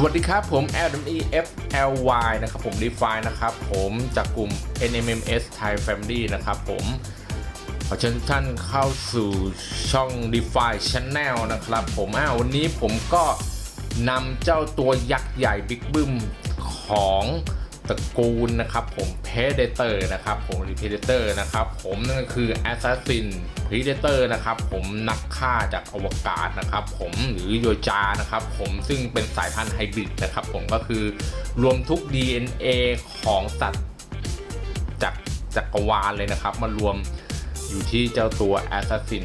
สวัสดีครับผม LME FLY นะครับผม Define นะครับผมจากกลุ่ม NMMS Thai Family นะครับผม ขอเชิญทุกท่านเข้าสู่ช่อง Define Channel นะครับผมอ้าววันนี้ผมก็นำเจ้าตัวยักษ์ใหญ่บิ๊กบึ้มของ ตระกูลนะครับผม Predator นะครับผมหรือ Predator นะครับผมนั่นก็คือ Assassin Predator นะครับผมนักฆ่าจากอวกาศนะครับผมหรือโยจานะครับผมซึ่งเป็นสายพันธุ์ไฮบริดนะครับผมก็คือรวมทุก DNA ของสัตว์จากจักรวาลเลยนะครับ มารวมอยู่ที่เจ้าตัว Assassin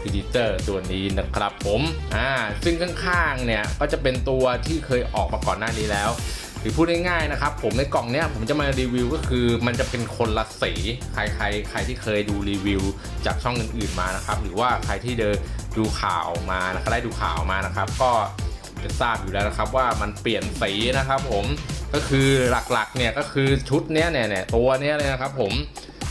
Predator ตัวนี้นะครับผมอ่าซึ่งข้างๆเนี่ยก็จะเป็นตัวที่เคยออกมาก่อนหน้านี้แล้ว หรือพูดง่ายๆนะครับ ผมในกล่องเนี้ยผมจะมารีวิวก็คือมันจะเป็นคนละสีใครใครใครที่เคยดูรีวิว จากช่องอื่นๆมานะครับ หรือว่าใครที่เดินดูข่าวมานะครับได้ดูข่าวมานะครับ ก็จะทราบอยู่แล้วนะครับว่ามันเปลี่ยนสีนะครับ ผมก็คือหลักๆเนี่ยก็คือชุดเนี้เนี่ยเนี่ยตัวเนี้ยเลยนะครับ ผม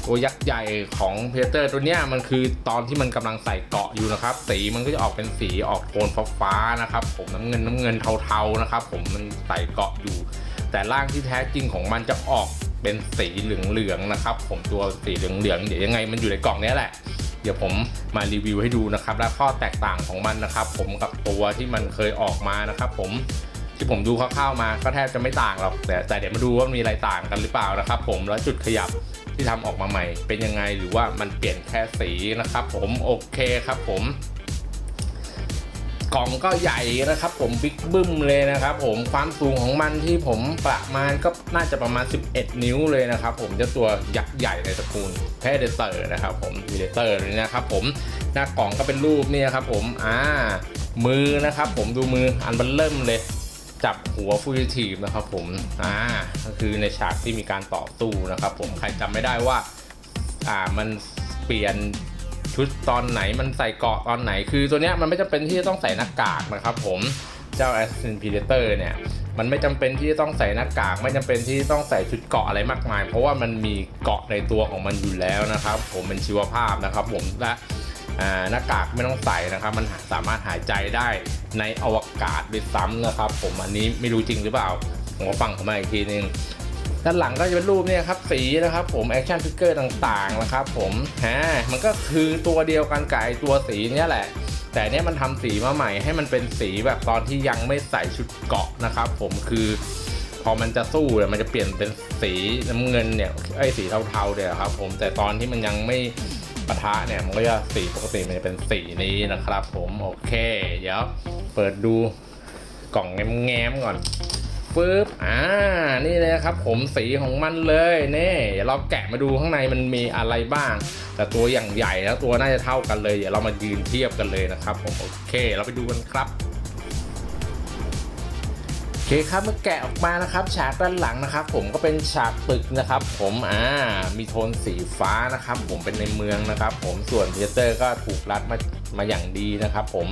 ตัวยักษ์ใหญ่ของเพเตอร์ตัวเนี้ยมันคือตอนที่มันกำลังใส่เกาะอยู่นะครับ สีมันก็จะออกเป็นสีออกโทนฟ้าๆนะครับ ผมน้ำเงินน้ำเงินเทาๆนะครับ ผมมันใส่เกาะอยู่ แต่ร่างที่แท้จริงของมันจะออกเป็นสีเหลืองๆนะครับ ผมตัวสีเหลืองๆเดี๋ยวยังไงมันอยู่ในกล่องนี้แหละ เดี๋ยวผมมารีวิวให้ดูนะครับ และข้อแตกต่างของมันนะครับ ผมกับตัวที่มันเคยออกมานะครับ ผม ที่ผมดูคร่าวๆมาก็แทบจะไม่ต่างหรอกแต่แต่เดี๋ยวมาดูว่ามีอะไรต่างกันหรือเปล่านะครับ ผมแล้วจุดขยับที่ทำออกมาใหม่ เป็นยังไงหรือว่ามันเปลี่ยนแค่สีนะครับ ผมโอเคครับ ผมกล่องก็ใหญ่นะครับผมบิ๊กบึ้มเลยนะครับผมความสูงของมันที่ผมประมาณก็น่าจะประมาณ 11 นิ้วเลยนะครับผมจ้าตัวยักษ์ใหญ่ในตระกูลแพเดเตอร์นะครับผมพีเดเตอร์นะครับผมหน้ากล่องก็เป็นรูปนี่ครับผมอ่ามือนะครับผมดูมืออันเบันเริ่มเลย จับหัวฟูจิทีฟนะครับผมอ่าก็คือในฉากที่มีการต่อสู้นะครับผมใครจำไม่ได้ว่าอ่ามันเปลี่ยนชุดตอนไหนมันใส่เกาะตอนไหน คือตัวเนี้ยมันไม่จำเป็นที่จะต้องใส่หน้ากากนะครับผมเจ้า Assassin Predator เนี่ยมันไม่จำเป็นที่จะต้องใส่หน้ากาก ไม่จำเป็นที่ต้องใส่ชุดเกาะอะไรมากมาย เพราะว่ามันมีเกาะในตัวของมันอยู่แล้วนะครับ ผมเป็นชีวภาพนะครับ ผมและ หน้ากากไม่ต้องใส่นะครับ มันสามารถหายใจได้ในอวกาศด้วยซ้ำนะครับ ผมอันนี้ไม่รู้จริงหรือเปล่าผมก็ฟังเขามาอีกทีนึงด้านหลังก็จะเป็นรูปเนี่ยครับสีนะครับผมแอคชั่นฟิกเกอร์ต่างๆนะครับผมฮะมันก็คือตัวเดียวกันกับไอตัวสีเนี้ยแหละ แต่เนี้ยมันทำสีมาใหม่ให้มันเป็นสีแบบตอนที่ยังไม่ใส่ชุดเกาะนะครับ ผมคือ พอมันจะสู้เนี่ยมันจะเปลี่ยนเป็นสีน้ำเงินเนี่ยไอ้สีเทาๆเนี่ยครับผมแต่ตอนที่มันยังไม่ ปะทะเนี่ยมันก็จะสีปกติมันจะเป็นสีนี้นะครับผมโอเคเดี๋ยวเปิดดูกล่องแง้มๆก่อนปึ๊บอ่านี่เลยครับผมสีของมันเลยนี่เดี๋ยวเราแกะมาดูข้างในมันมีอะไรบ้าง แต่ตัวอย่างใหญ่แล้วตัวน่าจะเท่ากันเลยเดี๋ยวเรามายืนเทียบกันเลยนะครับผมโอเค เราไปดูกันครับ คครับเมื่อแกะออกมานะครับฉากด้านหลังนะครับ ผมก็เป็นฉากตึกนะครับ ผมอ่ามีโทนสีฟ้านะครับ ผมเป็นในเมืองนะครับ ผมส่วนเพียเตอร์ก็ถูกรัดมามาอย่างดีนะครับ ผม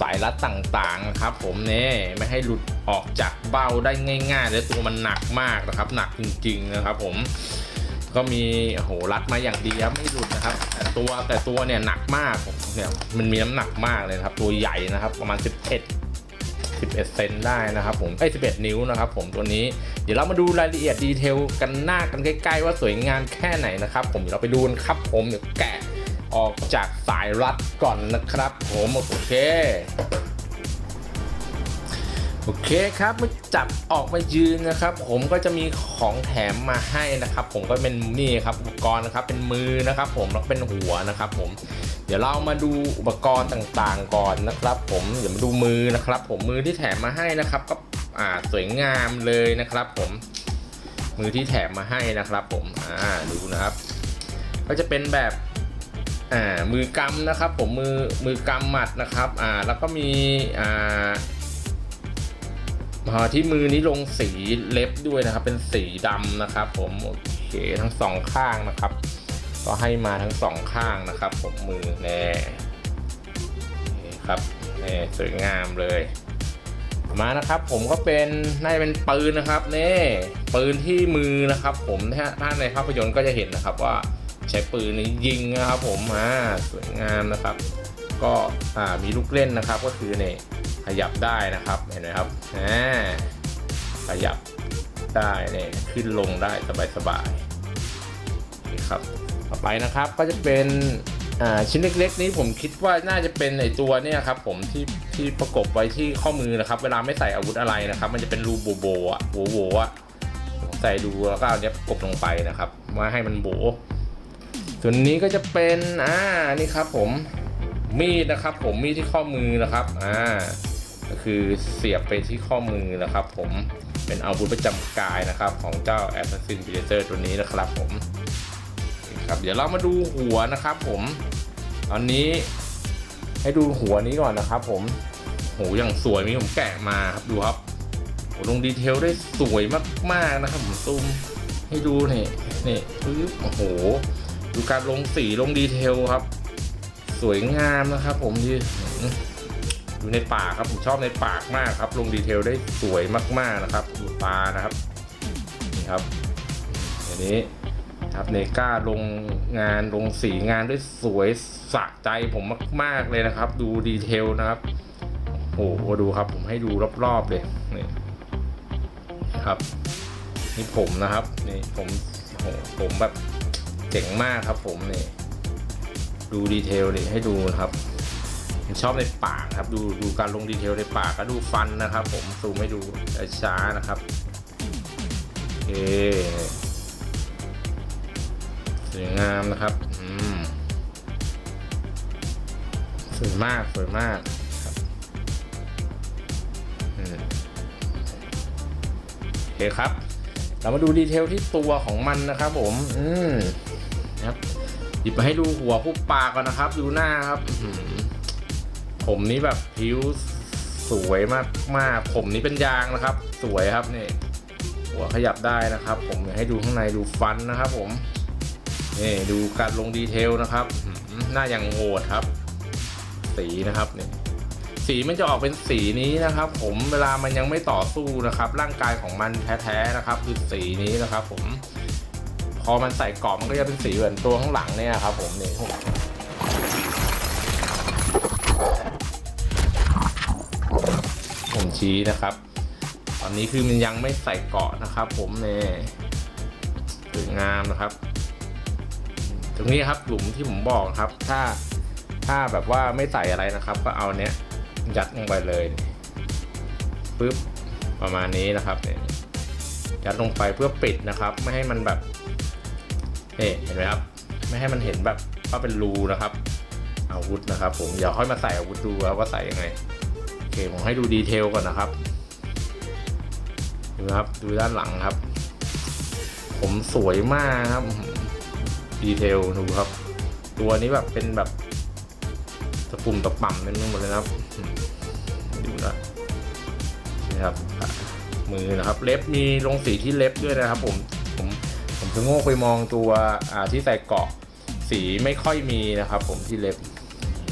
สายรัดต่างๆนะครับ ผมเนี่ยไม่ให้หลุดออกจากเบ้าได้ง่ายๆและตัวมันหนักมากนะครับ หนักจริงๆนะครับ ผมก็มีโอ้โหรัดมาอย่างดีครับไม่หลุดนะครับ แต่ตัวแต่ตัวเนี่ยหนักมากเนี่ยมันมีน้ำหนักมากเลยครับ ตัวใหญ่นะครับ ประมาณ 11 11 เซนได้นะครับผมไอ้11 นิ้วนะครับผมตัวนี้เดี๋ยวเรามาดูรายละเอียดดีเทลกันหน้ากันใกล้ๆ ว่าสวยงามแค่ไหนนะครับผมเดี๋ยวเราไปดูกันครับผมเดี๋ยวแกะออกจากสายรัดก่อนนะครับ ผมโอเค โอเคครับเมื่อจับออกมายืนนะครับ ผมก็จะมีของแถมมาให้นะครับ ผมก็เป็นนี่ครับอุปกรณ์นะครับเป็นมือนะครับ ผมแล้วเป็นหัวนะครับ ผม เดี๋ยวเรามาดูอุปกรณ์ต่างๆก่อนนะครับ ผมเดี๋ยวมาดูมือนะครับ ผมมือที่แถมมาให้นะครับ ก็อ่าสวยงามเลยนะครับ ผม มือที่แถมมาให้นะครับ ผมอ่าดูนะครับ ก็จะเป็นแบบอ่ามือกำนะครับ ผมมือมือกำหมัดนะครับอ่าแล้วก็มีอ่า ที่มือนี้ลงสีเล็บด้วยนะครับ เป็นสีดำนะครับ ผมโอเคทั้งสองข้างนะครับ ก็ให้มาทั้งสองข้างนะครับ ผมมือแน่นี่ครับนี่สวยงามเลยมานะครับผมก็เป็นน่าจะเป็นปืนนะครับนี่ปืนที่มือนะครับ ผมถ้าในภาพยนตร์ก็จะเห็นนะครับว่าใช้ปืนนี้ยิงนะครับ ผมอ่าสวยงามนะครับ ก็อ่ามีลูกเล่นนะครับก็คือเนี่ย ยับได้นะครับเห็นไหมครับอ่าขยับได้เนี่ยขึ้นลงได้สบายๆนี่ครับต่อไปนะครับก็จะเป็นชิ้นเล็กๆ นี้ผมคิดว่าน่าจะเป็นไอตัวเนี่ยครับผมที่ที่ประกบไว้ที่ข้อมือนะครับ เวลาไม่ใส่อาวุธอะไรนะครับ มันจะเป็นรูโบโบอะโบโบอะใส่ดูแล้วก็เอาเนี้ยประกบลงไปนะครับมาให้มันโบส่วนนี้ก็จะเป็นอ่านี่ครับผมมีดนะครับ ผมมีดที่ข้อมือนะครับอ่า ก็คือเสียบไปที่ข้อมือนะครับ ผมเป็นอาวุธประจำกายนะครับของเจ้า Assassin Predator ตัวนี้นะครับผมครับเดี๋ยวเรามาดูหัวนะครับ ผมตอนนี้ให้ดูหัวนี้ก่อนนะครับ ผมโหอย่างสวยมีผมแกะมาครับดูครับโหลงดีเทลได้สวยมากๆนะครับผมซูมให้ดูนี่นี่ปึ๊บโอ้โหดูการลงสีลงดีเทลครับ สวยงามนะครับ ผมที่ อยู่ในปากครับผมชอบในปากมากครับ ลงดีเทลได้สวยมากๆนะครับดูตานะครับนี่ครับอันนี้ครับเนก้าลงงานลงสีงานได้สวยสะใจผมมาก ๆเลยนะครับ ดูดีเทลนะครับโอ้โหดูครับผมให้ดูรอบๆเลยนี่ครับนี่ผมนะครับนี่ผมโอ้โหผมแบบเจ๋งมากครับผมนี่ดูดีเทลนี่ให้ดูนะครับ ชอบในปากครับ ดูดูการลงดีเทลในปากก็ดูฟันนะครับ ผมซูมให้ดูช้านะครับโอเคสวยงามนะครับอืมสวยมากสวยมากครับอืมโอเคครับ เรามาดูดีเทลที่ตัวของมันนะครับผม อืมครับหยิบมาให้ดูหัวผู้ปาก่อนนะครับ ดูหน้าครับอื้อหือ ผมนี้แบบผิวสวยมากมากผมนี้เป็นยางนะครับ สวยครับนี่หัวขยับได้นะครับ ผมให้ดูข้างในดูฟันนะครับผมนี่ดูการลงดีเทลนะครับอื้อหือหน้าอย่างโหดครับ สีนะครับนี่สีมันจะออกเป็นสีนี้นะครับ ผมเวลามันยังไม่ต่อสู้นะครับ ร่างกายของมันแท้ๆนะครับ คือสีนี้นะครับ ผม พอมันใส่กรอบมันก็จะเป็นสีเหมือนตัวข้างหลังเนี่ยครับ ผมนี่ ผมชี้นะครับ ตอนนี้คือมันยังไม่ใส่เกาะนะครับ ผมเนี่ยสวยงามนะครับ ตรงนี้ครับหลุมที่ผมบอกครับ ถ้าถ้าแบบว่าไม่ใส่อะไรนะครับ ก็เอาเนี้ยยัดลงไปเลยปึ๊บประมาณนี้นะครับเนี่ยยัดลงไปเพื่อปิดนะครับ ไม่ให้มันแบบนี่เห็นไหมครับ ไม่ให้มันเห็นแบบว่าเป็นรูนะครับอาวุธนะครับ ผมเดี๋ยวค่อยมาใส่อาวุธดูว่าใส่ยังไง เคผมให้ดูดีเทลก่อนนะครับดูครับดูด้านหลังครับ ผมสวยมากครับ ดีเทลดูครับ ตัวนี้แบบเป็นแบบตะปุ่มตะป่ำเป็นไปหมดเลยนะครับ ดูนะนี่ครับ มือนะครับ เล็บมีลงสีที่เล็บด้วยนะครับ ผมผมผมจะโง่ไปมองตัวอ่าที่ใส่เกาะสีไม่ค่อยมีนะครับ ผมที่เล็บ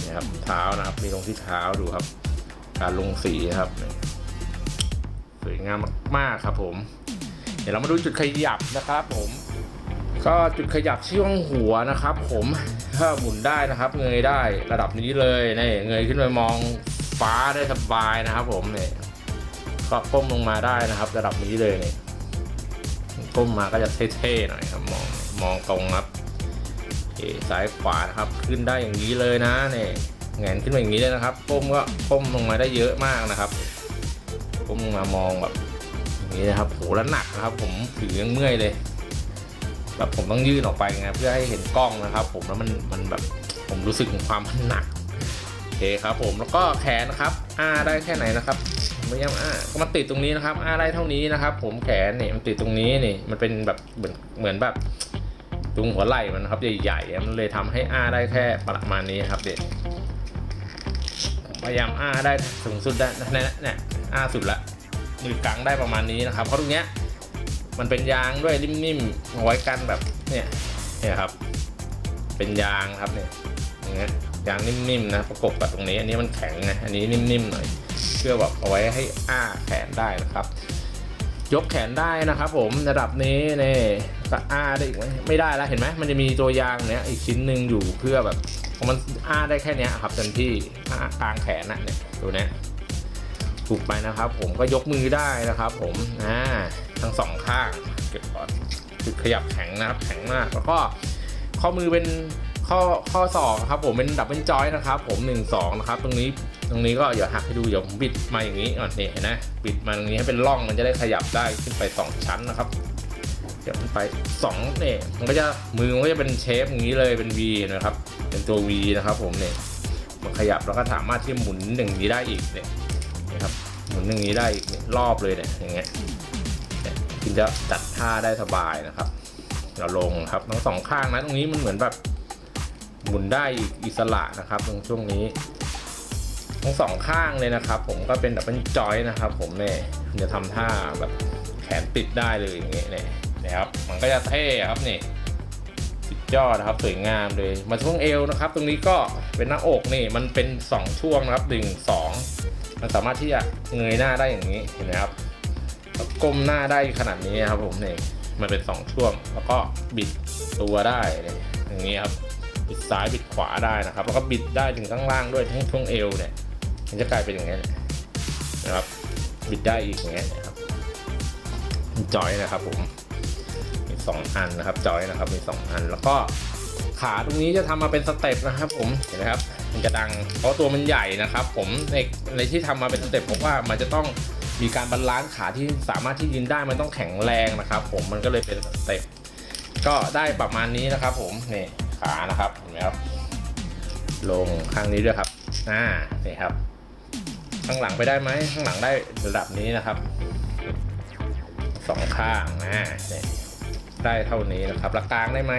นี่ครับเท้านะครับ มีลงที่เท้าดูครับ การลงสีนะครับ สวยงามมากๆครับผม เดี๋ยวเรามาดูจุดขยับนะครับ ผม ก็จุดขยับช่วงหัวนะครับ ผมถ้าหมุนได้นะครับ เงยได้ระดับนี้เลยนี่เงยขึ้นไปมองฟ้าได้สบายนะครับ ผมเนี่ยก็ก้มลงมาได้นะครับ ระดับนี้เลยเนี่ยก้มมาก็จะเท่ๆหน่อยครับมองมองตรงครับโอเคซ้ายขวานะครับ ขึ้นได้อย่างนี้เลยนะเนี่ย แงนขึ้นมาอย่างนี้เลยนะครับก้มก็ก้มลงมาได้เยอะมากนะครับก้มลงมามองแบบอย่างนี้นะครับโหแล้วหนักนะครับ ผมถือยังเมื่อยเลยแบบผมต้องยื่นออกไปไงเพื่อให้เห็นกล้องนะครับ ผมแล้วมันมันแบบผมรู้สึกถึงความหนักโอเคครับ ผมแล้วก็แขนนะครับอ้าได้แค่ไหนนะครับพยายามอ้าก็มันติดตรงนี้นะครับอ้าได้เท่านี้นะครับ ผมแขนนี่มันติดตรงนี้นี่มันเป็นแบบเหมือนเหมือนแบบตรงหัวไหล่มันนะครับใหญ่ๆมันเลยทำให้อ้าได้แค่ประมาณนี้ครับเด็ก ยายามอ้าได้สูงสุดได้เนี่ยเนี่ยอ้าสุดละมือกลางได้ประมาณนี้นะครับเพราะตรงเนี้ยมันเป็นยางด้วยนิ่มๆเอาไว้กันแบบเนี่ยเนี่ยครับ เป็นยางครับเนี่ยอย่างเงี้ยยางนิ่มๆนะประกบกับตรงนี้ อันนี้มันแข็งนะอันนี้นิ่มๆหน่อยเพื่อแบบเอาไว้ให้อ้าแขนได้นะครับ ยกแขนได้นะครับผมระดับนี้เนี่ยก็อ้าได้อีกไหมไม่ได้แล้วเห็นไหมมันจะมีตัวยางเนี้ยอีกชิ้นหนึ่งอยู่เพื่อแบบมันอ้าได้แค่เนี้ยครับเต็มที่กลางแขนนะเนี่ยตัวเนี้ยถูกไปนะครับ ผมก็ยกมือได้นะครับ ผมอ่าทั้งสองข้างเก็บก่อนคือขยับแข็งนะครับแข็งมากแล้วก็ข้อมือเป็นข้อข้อศอกครับผมเป็นดับเบิลจอยนะครับ ผม1นสองนะครับตรงนี้ ตรงนี้ก็เดี๋ยวหักให้ดูเดี๋ยวผมบิดมาอย่างนี้ก่อนนี่เห็นไหมบิดมาตรงนี้ให้เป็นร่องมันจะได้ขยับได้ขึ้นไปสองชั้นนะครับ เดี๋ยวมันไปสองเนี่ยมันก็จะมือมันก็จะเป็นเชฟอย่างนี้เลยเป็น V นะครับ เป็นตัว V นะครับ ผมเนี่ยมันขยับแล้วก็สามารถที่หมุนหนึ่างนี้ได้อีกเนี่ยนะครับหมุนหนึ่างนี้ได้อีกรอบเลยเนี่ยอย่างเงี้ยเนี่ยคุณจะจัดท่าได้สบายนะครับเราลงครับทั้งสองข้างนะตรงนี้มันเหมือนแบบหมุนได้อิสระนะครับ ตรงช่วงนี้ ทั้งสองข้างเลยนะครับ ผมก็เป็นแบบเป็นจอยนะครับ ผมเนี่ยจะทำท่าแบบแขนติดได้เลยอย่างเงี้ยเนี่ยนะครับมันก็จะเท่ครับนี่สุดยอดนะครับสวยงามเลย มาช่วงเอวนะครับ ตรงนี้ก็เป็นหน้าอกนี่มันเป็น 2 ช่วงนะครับหนึ่งสองมันสามารถที่จะเงยหน้าได้อย่างนี้เห็นไหมครับก้มหน้าได้ขนาดนี้ครับผมนี่มันเป็น 2 ช่วง แล้วก็บิดตัวได้เนี่ยอย่างนี้ครับบิดซ้ายบิดขวาได้นะครับ แล้วก็บิดได้ถึงข้างล่างด้วยทั้งช่วงเอวเนี่ย มันจะกลายเป็นอย่างนี้นะครับบิดได้อีกอย่างเงี้ยนะครับจอยนะครับผมมีสองอันนะครับจอยนะครับมีสองอัน แล้วก็ขาตรงนี้จะทำมาเป็นสเต็ปนะครับ ผมเห็นไหมครับมันจะดังเพราะตัวมันใหญ่นะครับ ผมในในที่ทำมาเป็นสเต็ปเพราะว่ามันจะต้องมีการบาลานซ์ขาที่สามารถที่ยืนได้มันต้องแข็งแรงนะครับ ผมมันก็เลยเป็นสเต็ปก็ได้ประมาณนี้นะครับ ผมนี่ขานะครับเห็นไหมครับลงข้างนี้ด้วยครับอ่านี่ครับ ข้างหลังไปได้ไหมข้างหลังได้ระดับนี้นะครับสองข้างนะเนี่ยได้เท่านี้นะครับแล้วกลางได้ไหม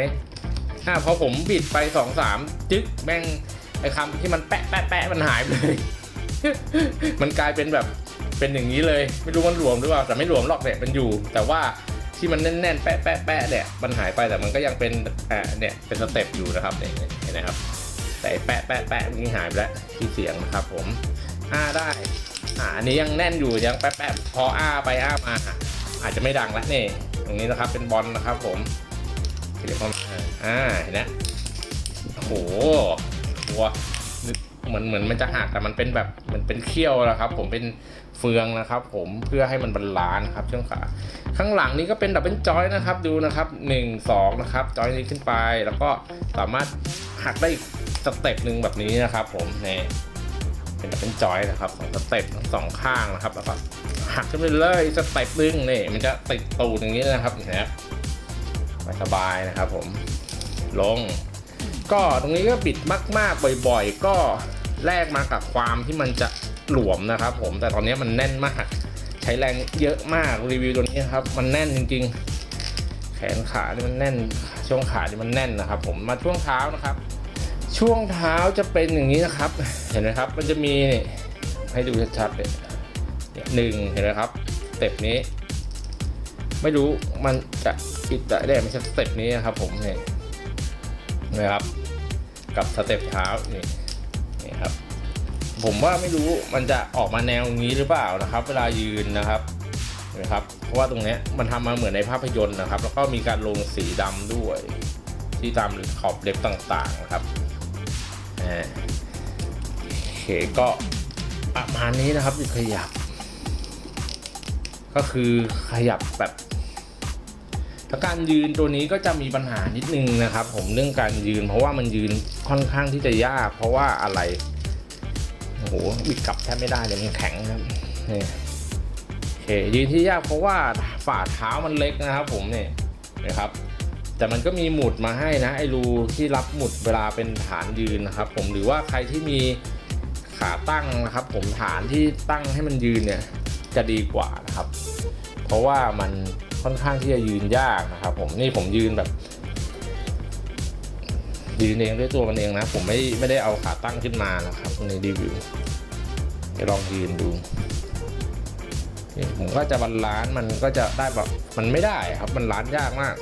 ถ้าพอผมบิดไปสองสามจึ๊กแม่งไอ้คำที่มันแปะแปะแปะมันหายไปเลย มันกลายเป็นแบบเป็นอย่างนี้เลย ไม่รู้มันหลวมหรือเปล่าแต่ไม่หลวมหรอกเนี่ยมันอยู่ แต่ว่าที่มันแน่นๆแปะแปะแปะเนี่ยมันหายไปแต่มันก็ยังเป็นอ่าเนี่ยเป็นสเต็ปอยู่นะครับเนี่ยเห็นไหมครับ แต่แปะแปะแปะนี่หายไปแล้วที่เสียงนะครับผม อ้าได้ อ่าอันนี้ยังแน่นอยู่ยังแป๊บๆพออ้าไปอ้ามา อาจจะไม่ดังละนี่ ตรงนี้นะครับเป็นบอลนะครับผมเดี๋ยวเข้ามาอ่าเห็นไหมโอ้โหตัวเหมือนเหมือนมันจะหักแต่มันเป็นแบบเหมือนเป็นเขี้ยวนะครับ ผมเป็นเฟืองนะครับ ผมเพื่อให้มันบรรลานซ์นะครับช่วงขาข้างหลังนี้ก็เป็นดับเบิลจอยนะครับดูนะครับ 1 2 นะครับจอยนี้ขึ้นไปแล้วก็สามารถหักได้อีกสเต็ปหนึ่งแบบนี้นะครับ ผมนี่ เป็นเบิลจอยนะครับสองสเต็ปทั้งสองข้างนะครับแล้วก็หักขึ้นไปเลยสเต็ปหนึงนี่มันจะติดตูดอย่างนี้นะครับเห็นะครับสบายนะครับ ผมลง ก็ตรงนี้ก็บิดมาก ๆ บ่อย ๆ ก็แลกมากับความที่มันจะหลวมนะครับ ผมแต่ตอนนี้มันแน่นมาก ใช้แรงเยอะมากรีวิวตัวนี้ครับ มันแน่นจริง ๆ แขนขานี่มันแน่นช่วงขานี่มันแน่นนะครับ ผมมาช่วงเท้านะครับ ช่วงเท้าจะเป็นอย่างนี้นะครับ เห็นไหมครับ มันจะมีให้ดูชัดๆเลยเนี่ยหนึ่งเห็นไหมครับสเต็ปนี้ ไม่รู้มันจะปิดได้ไหมสเต็ปนี้นะครับ ผมเนี่ยนะครับ กับสเต็ปเท้านี่นี่ครับ ผมว่าไม่รู้มันจะออกมาแนวนี้หรือเปล่านะครับ เวลายืนนะครับนะครับ เพราะว่าตรงนี้มันทำมาเหมือนในภาพยนตร์นะครับ แล้วก็มีการลงสีดำด้วย ที่ตามขอบเล็บต่างๆนะครับ อ่าโอเคก็ประมาณนี้นะครับขยับ ก็คือขยับแบบแล้วการยืนตัวนี้ก็จะมีปัญหานิดนึงนะครับ ผมเรื่องการยืน เพราะว่ามันยืนค่อนข้างที่จะยาก เพราะว่าอะไรโอ้โหบิดกลับแทบไม่ได้เลยมันแข็งครับนี่โอเคยืนที่ยากเพราะว่าฝ่าเท้ามันเล็กนะครับ ผมเนี่ยนะครับ แต่มันก็มีหมุดมาให้นะไอรูที่รับหมุดเวลาเป็นฐานยืนนะครับ ผมหรือว่าใครที่มีขาตั้งนะครับ ผมฐานที่ตั้งให้มันยืนเนี่ยจะดีกว่านะครับ เพราะว่ามันค่อนข้างที่จะยืนยากนะครับ ผมนี่ผมยืนแบบ ยืนเองด้วยตัวมันเองนะ ผมไม่ไม่ได้เอาขาตั้งขึ้นมานะครับในรีวิวจะลองยืนดูผมก็จะบรรลานมันก็จะได้แบบมันไม่ได้ครับมันล้านยากมาก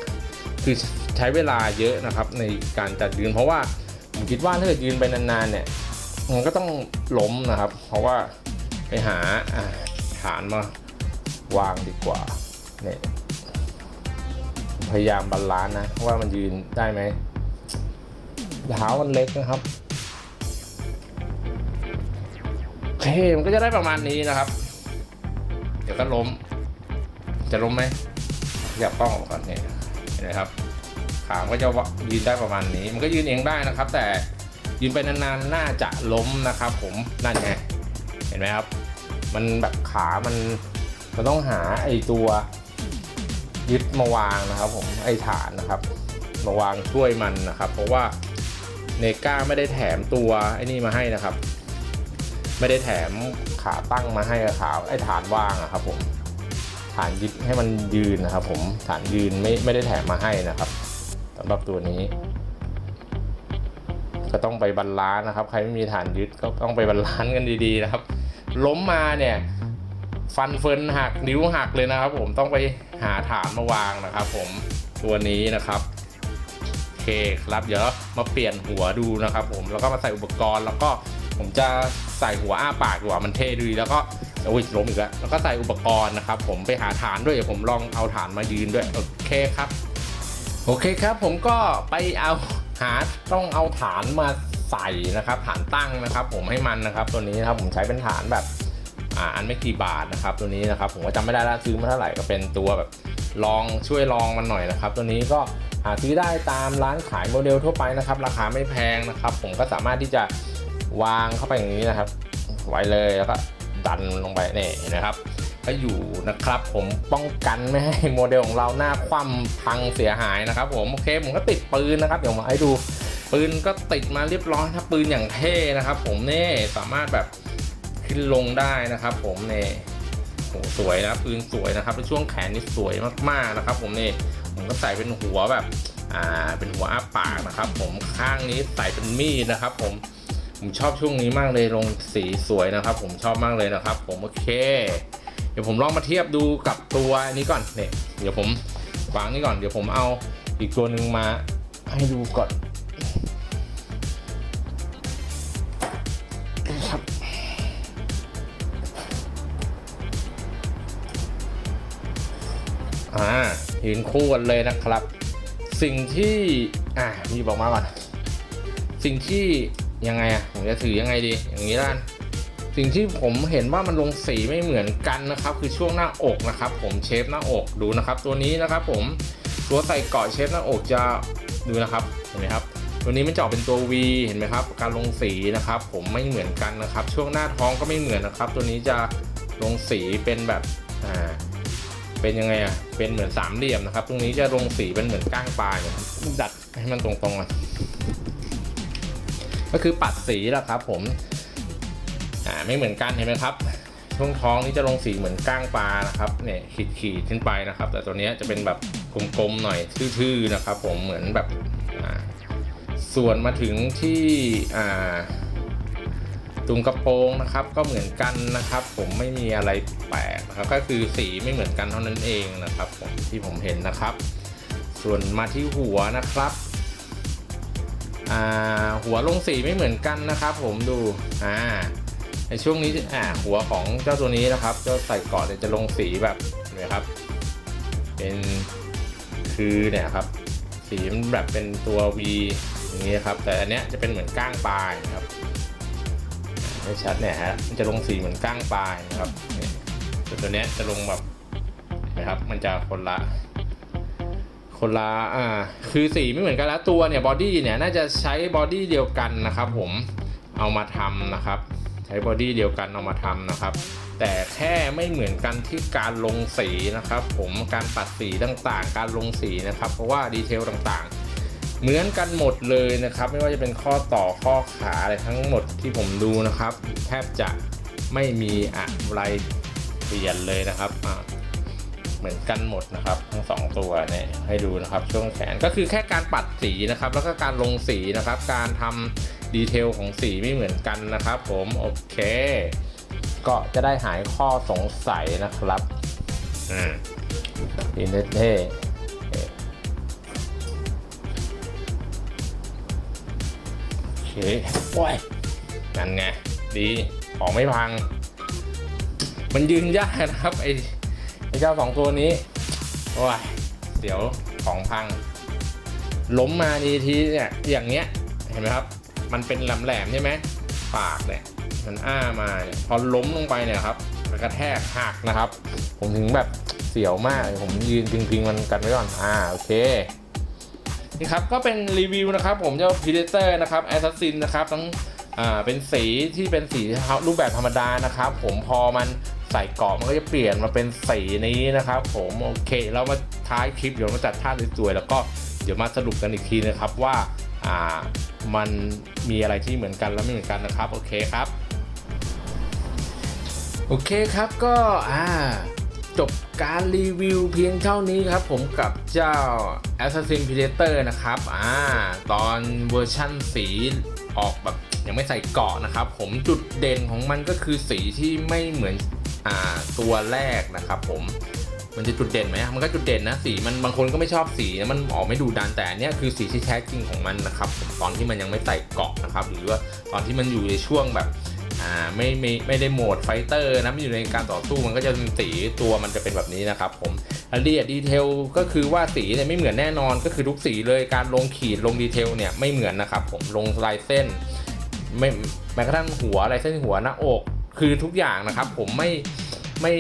คือใช้เวลาเยอะนะครับในการจัดยืน เพราะว่าผมคิดว่าถ้าเกิดยืนไปนานๆเนี่ยมันก็ต้องล้มนะครับ เพราะว่าไปหาฐานมาวางดีกว่าเนี่ยพยายามบาลานซ์นะว่ามันยืนได้ไหมเท้ามันเล็กนะครับโอเคมันก็จะได้ประมาณนี้นะครับ เดี๋ยวก็ล้ม จะล้มไหมขยับกล้องออกก่อนเนี่ยเห็ นไหมครับขามก็จะยืนได้ประมาณนี้ มันก็ยืนเองได้นะครับ แต่ยืนไปนานๆน่าจะล้มนะครับ ผมนั่นไงเห็นไหมครับ มันแบบขามันมันต้องหาไอตัวยึดมาวางนะครับ ผมไอฐานนะครับมาวางช่วยมันนะครับ เพราะว่าเนก้าไม่ได้แถมตัวไอ้นี่มาให้นะครับ ไม่ได้แถมขาตั้งมาให้ขาไอ้ฐานวางอะครับผม ฐานยึดให้มันยืนนะครับ ผมฐานยืนไม่ไม่ได้แถมมาให้นะครับสำหรับตัวนี้ ก็ต้องไปบรรลานนะครับ ใครไม่มีฐานยึดก็ต้องไปบรรลานกันดีๆนะครับ ล้มมาเนี่ย ฟันเฟินหักนิ้วหักเลยนะครับ ผมต้องไปหาฐานมาวางนะครับ ผมตัวนี้นะครับโอเคครับเดี๋ยวมาเปลี่ยนหัวดูนะครับ ผมแล้วก็มาใส่อุปกรณ์ แล้วก็ผมจะใส่หัวอ้าปากดีกว่ามันเท่ดีแล้วก็ โอ้ยล้มอีกแล้ว แล้วก็ใส่อุปกรณ์นะครับ ผมไปหาฐานด้วย ผมลองเอาฐานมายืนด้วย โอเคครับ โอเคครับ ผมก็ไปเอาหาต้องเอาฐานมาใส่นะครับฐานตั้งนะครับ ผมให้มันนะครับ ตัวนี้นะครับผมใช้เป็นฐานแบบอ่าอันไม่กี่บาทนะครับ ตัวนี้นะครับ ผมก็จำไม่ได้แล้วซื้อมาเท่าไหร่ก็เป็นตัวแบบลองช่วยลองมันหน่อยนะครับ ตัวนี้ก็หาซื้อได้ตามร้านขายโมเดลทั่วไปนะครับ ราคาไม่แพงนะครับ ผมก็สามารถที่จะวางเข้าไปอย่างนี้นะครับ ไว้เลยแล้วก็ ดันลงไปนี่นะครับ ก็อยู่นะครับผมป้องกันไม่ให้โมเดลของเราหน้าคว่ำพังเสียหายนะครับผมโอเคผมก็ติดปืนนะครับเดี๋ยวมาให้ดูปืนก็ติดมาเรียบร้อยถ้าปืนอย่างเท่นะครับ ผมนี่สามารถแบบขึ้นลงได้นะครับ ผมเนี่ยโหสวยนะปืนสวยนะครับในช่วงแขนนี่สวยมากๆนะครับ ผมนี่ผมก็ใส่เป็นหัวแบบอ่าเป็นหัวอ้าปากนะครับ ผมข้างนี้ใส่เป็นมีดนะครับ ผม ผมชอบช่วงนี้มากเลยลงสีสวยนะครับ ผมชอบมากเลยนะครับ ผมโอเค เดี๋ยวผมลองมาเทียบดูกับตัวนี้ก่อนเนี่ยเดี๋ยวผมวางนี่ก่อนเดี๋ยวผมเอาอีกตัวหนึ่งมาให้ดูก่อนครับอ่ายืนคู่กันเลยนะครับ สิ่งที่อ่ามีบอกมาก่อนสิ่งที่ ยังไงอะผมจะถือยังไงดี อย่างนี้ละกันสิ่งที่ผมเห็นว่ามันลงสีไม่เหมือนกันนะครับ คือช่วงหน้าอกนะครับ ผมเชฟหน้าอกดูนะครับ ตัวนี้นะครับ ผมตัวใส่เกาะเชฟหน้าอกจะดูนะครับเห็นไหมครับ ตัวนี้มันจะออกเป็นตัว V เห็นไหมครับ การลงสีนะครับ ผมไม่เหมือนกันนะครับ ช่วงหน้าท้องก็ไม่เหมือนนะครับ ตัวนี้จะลงสีเป็นแบบอ่าเป็นยังไงอะเป็นเหมือนสามเหลี่ยมนะครับ ตรงนี้จะลงสีเป็นเหมือนก้างปลาเนี่ยดัดให้มันตรงๆอะ ก็คือปัดสีแหละครับผมอ่าไม่เหมือนกันเห็นไหมครับช่วงท้องนี้จะลงสีเหมือนก้างปลานะครับเนี่ยขีดขีดขึ้นไปนะครับ แต่ตัวนี้จะเป็นแบบกลมๆหน่อยทื่อๆนะครับ ผมเหมือนแบบอ่าส่วนมาถึงที่อ่าตุงกระโปรงนะครับ ก็เหมือนกันนะครับ ผมไม่มีอะไรแปลกนะครับก็คือสีไม่เหมือนกันเท่านั้นเองนะครับผมที่ผมเห็นนะครับ ส่วนมาที่หัวนะครับ หัวลงสีไม่เหมือนกันนะครับ ผมดูอ่าในช่วงนี้อ่าหัวของเจ้าตัวนี้นะครับเจ้าใส่เกาะจะลงสีแบบเห็นไหมครับ เป็นคือเนี่ยครับ สีมันแบบเป็นตัว V อย่างนี้ครับ แต่อันเนี้ยจะเป็นเหมือนก้างปลายนะครับไม่ชัดเนี่ยฮะมันจะลงสีเหมือนก้างปลายนะครับตัวเนี้ยจะลงแบบนะครับ มันจะคนละ คนละอ่าคือสีไม่เหมือนกันแล้วตัวเนี่ยบอดี้เนี่ยน่าจะใช้บอดี้เดียวกันนะครับผมเอามาทำนะครับ ใช้บอดี้เดียวกันเอามาทำนะครับ แต่แค่ไม่เหมือนกันที่การลงสีนะครับ ผมการปัดสีต่างๆ การลงสีนะครับ เพราะว่าดีเทลต่างๆ เหมือนกันหมดเลยนะครับ ไม่ว่าจะเป็นข้อต่อข้อขาอะไรทั้งหมดที่ผมดูนะครับ แทบจะไม่มีอะไรเปลี่ยนเลยนะครับอ่า เหมือนกันหมดนะครับ ทั้งสองตัวเนี่ยให้ดูนะครับช่วงแขนก็คือแค่การปัดสีนะครับ แล้วก็การลงสีนะครับ การทำดีเทลของสีไม่เหมือนกันนะครับ ผมโอเค ก็จะได้หายข้อสงสัยนะครับอืมดีเท่โอเคโอ้ยนั่นไงดีของไม่พัง มันยืนยากนะครับไอ เจ้าสองตัวนี้โอ้ยเดี๋ยวของพัง ล้มมาดีทีเนี่ยอย่างเงี้ยเห็นไหมครับ มันเป็นลำแหลมใช่ไหมปากเนี่ยมันอ้ามาเนี่ยพอล้มลงไปเนี่ยครับมันกระแทกหักนะครับ ผมถึงแบบเสียวมาก ผมยืนพิงๆมันกันไว้ก่อนอ่าโอเคนี่ครับก็เป็นรีวิวนะครับ ผมเจ้า Predator นะครับ Assassin นะครับทั้งอ่าเป็นสีที่เป็นสีรูปแบบธรรมดานะครับ ผมพอมัน ใส่เกาะมันก็จะเปลี่ยนมาเป็นสีนี้นะครับ ผมโอเคเรามาท้ายคลิปเดี๋ยวมาจัดท่าสวยๆแล้วก็เดี๋ยวมาสรุปกันอีกทีนะครับว่าอ่ามันมีอะไรที่เหมือนกันและไม่เหมือนกันนะครับโอเคครับโอเคครับก็อ่าจบการรีวิวเพียงเท่านี้ครับ ผมกับเจ้า Assassin Predator นะครับอ่าตอนเวอร์ชั่นสีออกแบบยังไม่ใส่เกาะนะครับ ผมจุดเด่นของมันก็คือสีที่ไม่เหมือน อ่าตัวแรกนะครับผมมันจะจุดเด่นไหมมันก็จุดเด่นนะสีมันบางคนก็ไม่ชอบสีนะมันออกไม่ดูดันแต่อันเนี้ยคือสีที่แท้จริงของมันนะครับตอนที่มันยังไม่ใส่เกาะนะครับ หรือว่าตอนที่มันอยู่ในช่วงแบบอ่าไม่ไม่ไม่ได้โหมดไฟเตอร์นะไม่อยู่ในการต่อสู้มันก็จะเป็นสีตัวมันจะเป็นแบบนี้นะครับผมรายละเอียดดีเทลก็คือว่าสีเนี่ยไม่เหมือนแน่นอนก็คือทุกสีเลยการลงขีดลงดีเทลเนี่ยไม่เหมือนนะครับผมลงลายเส้นไม่แม้กระทั่งหัวลายเส้นหัวหน้าอก คือทุกอย่างนะครับผมไม่ไม่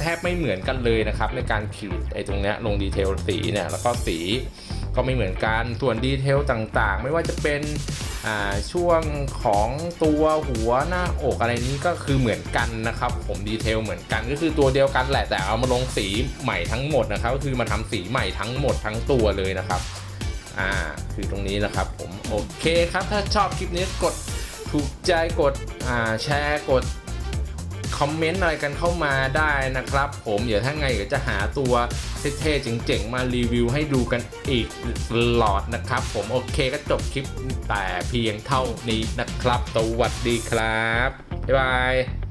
แทบไม่เหมือนกันเลยนะครับ ในการขีดไอ้ตรงเนี้ยลงดีเทลสีเนี่ยแล้วก็สีก็ไม่เหมือนกันส่วนดีเทลต่างๆ ไม่ว่าจะเป็นอ่าช่วงของตัวหัวหน้าอกอะไรนี้ก็คือเหมือนกันนะครับ ผมดีเทลเหมือนกันก็คือตัวเดียวกันแหละแต่เอามาลงสีใหม่ทั้งหมดนะครับก็คือมาทำสีใหม่ทั้งหมดทั้งตัวเลยนะครับอ่าคือตรงนี้นะครับผมโอเคครับถ้าชอบคลิปนี้กดถูกใจกดอ่าแชร์กด คอมเมนต์อะไรกันเข้ามาได้นะครับ ผมเดี๋ยวถ้าไงเดี๋ยวจะหาตัวเท่ๆเจ๋งๆมารีวิวให้ดูกันอีกตลอดนะครับ ผมโอเคก็จบคลิปแต่เพียงเท่านี้นะครับ สวัสดีครับ บ๊ายบาย